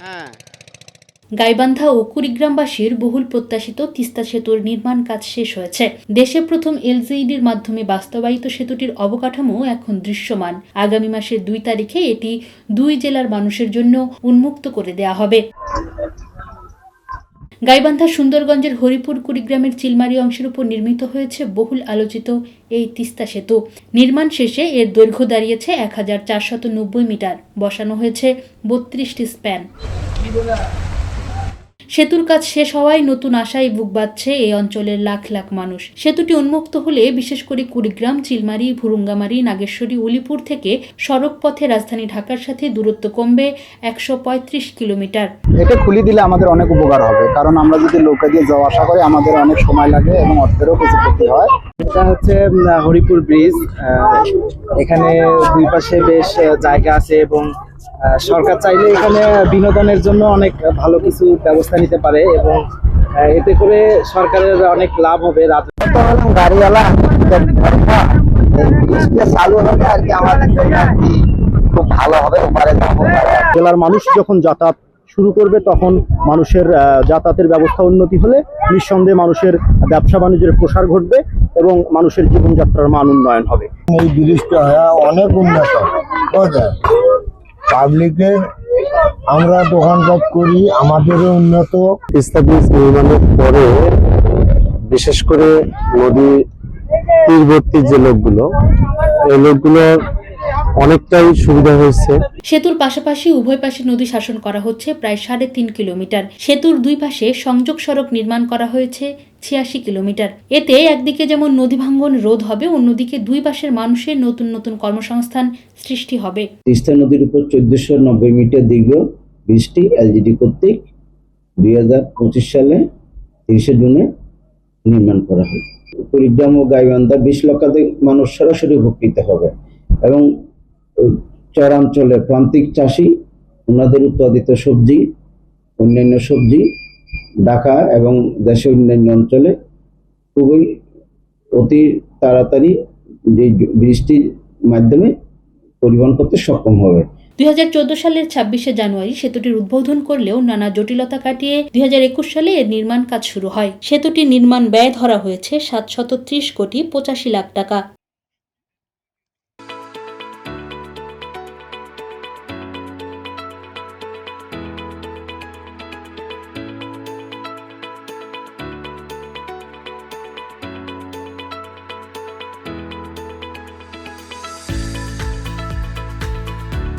হ্যাঁ। গাইবান্ধা ও কুড়িগ্রামবাসীর বহুল প্রত্যাশিত তিস্তা সেতুর নির্মাণ কাজ শেষ হয়েছে। দেশে প্রথম এলজিইডির মাধ্যমে বাস্তবায়িত সেতুটির অবকাঠামো এখন দৃশ্যমান। আগামী মাসের দুই তারিখে এটি দুই জেলার মানুষের জন্য উন্মুক্ত করে দেয়া হবে। গাইবান্ধা সুন্দরগঞ্জের হরিপুর কুড়িগ্রামের চিলমারি অংশের উপর নির্মিত হয়েছে বহুল আলোচিত এই তিস্তা সেতু। নির্মাণ শেষে এর দৈর্ঘ্য দাঁড়িয়েছে এক হাজার নব্বই মিটার। বসানো হয়েছে বত্রিশটি স্প্যান। সেতুর কাজ শেষ হওয়ায় নতুন আশায় বুক বাঁধছে এই অঞ্চলের লাখ লাখ মানুষ। সেতুটি উন্মুক্ত হলে বিশেষ করে কুড়িগ্রাম চিলমারি ভুরুঙ্গামারি নাগেশ্বরী উলিপুর থেকে সড়ক পথে রাজধানী ঢাকার সাথে দূরত্ব কমবে একশো পঁয়ত্রিশ কিলোমিটার। এটা খুলে দিলে আমাদের অনেক উপকার হবে কারণ আমরা যদি নৌকা দিয়ে যাওয়া আসা করি আমাদের অনেক সময় লাগে এবং অর্থেরও কিছু ক্ষতি হয়। এটা হচ্ছে হরিপুর ব্রিজ এখানে দুই পাশে বেশ জায়গা আছে এবং সরকার চাইলে এখানে বিনোদনের জন্য অনেক ভালো কিছু ব্যবস্থা নিতে পারে এবং এতে করে সরকারের অনেক লাভ হবে গাড়িওয়ালা চালু হবে আর কি আমাদের জন্য খুব ভালো হবে জেলার মানুষ যখন যাতায়াত শুরু করবে তখন মানুষের আহ, যাতায়াতের ব্যবস্থা উন্নতি হলে নিঃসন্দেহে মানুষের ব্যবসা বাণিজ্যের প্রসার ঘটবে এবং মানুষের জীবনযাত্রার মান উন্নয়ন হবে। এই ব্রিজটা অনেক উন্নত পাবলিকের আমরা দোকানপাট করি, আমাদেরও উন্নত। তিস্তা ব্রিজ নির্মাণের পরে বিশেষ করে নদী তীরবর্তী যে লোকগুলো, এই লোকগুলোর অনেকটাই সুবিধা হয়েছে। সেতুর পাশাপাশি উভয় পাশে নদী শাসন করা হচ্ছে প্রায় সাড়ে তিন কিলোমিটার। সেতুর দুই পাশে সংযোগ সড়ক নির্মাণ করা হয়েছে ছিয়াশি কিলোমিটার। এতে একদিকে যেমন নদী ভাঙ্গন রোধ হবে অন্যদিকে দুই পাশের মানুষের নতুন নতুন কর্মসংস্থান সৃষ্টি হবে। তিস্তা নদীর উপর চোদ্দশো নব্বই মিটার দীর্ঘ ব্রিজটি এলজিডি কর্তৃক দুই হাজার পঁচিশ সালে তিরিশে জুনে নির্মাণ করা হয়। কুড়িগ্রাম ও গাইবান্ধা বিশ লক্ষাধিক মানুষ সরাসরি উপকৃত হবে এবং চরাঞ্চলের প্রান্তিক চাষি ওনাদের উৎপাদিত সবজি, অন্যান্য সবজি ঢাকা এবং দেশের অন্যান্য অঞ্চলে খুবই অতি তাড়াতাড়ি যে বৃষ্টির মাধ্যমে পরিবহন করতে সক্ষম হবে। দুই হাজার চোদ্দ সালের ছাব্বিশে জানুয়ারি সেতুটির উদ্বোধন করলেও নানা জটিলতা কাটিয়ে দুই হাজার একুশ সালে এর নির্মাণ কাজ শুরু হয়। সেতুটির নির্মাণ ব্যয় ধরা হয়েছে সাতশত ত্রিশ কোটি পঁচাশি লাখ টাকা।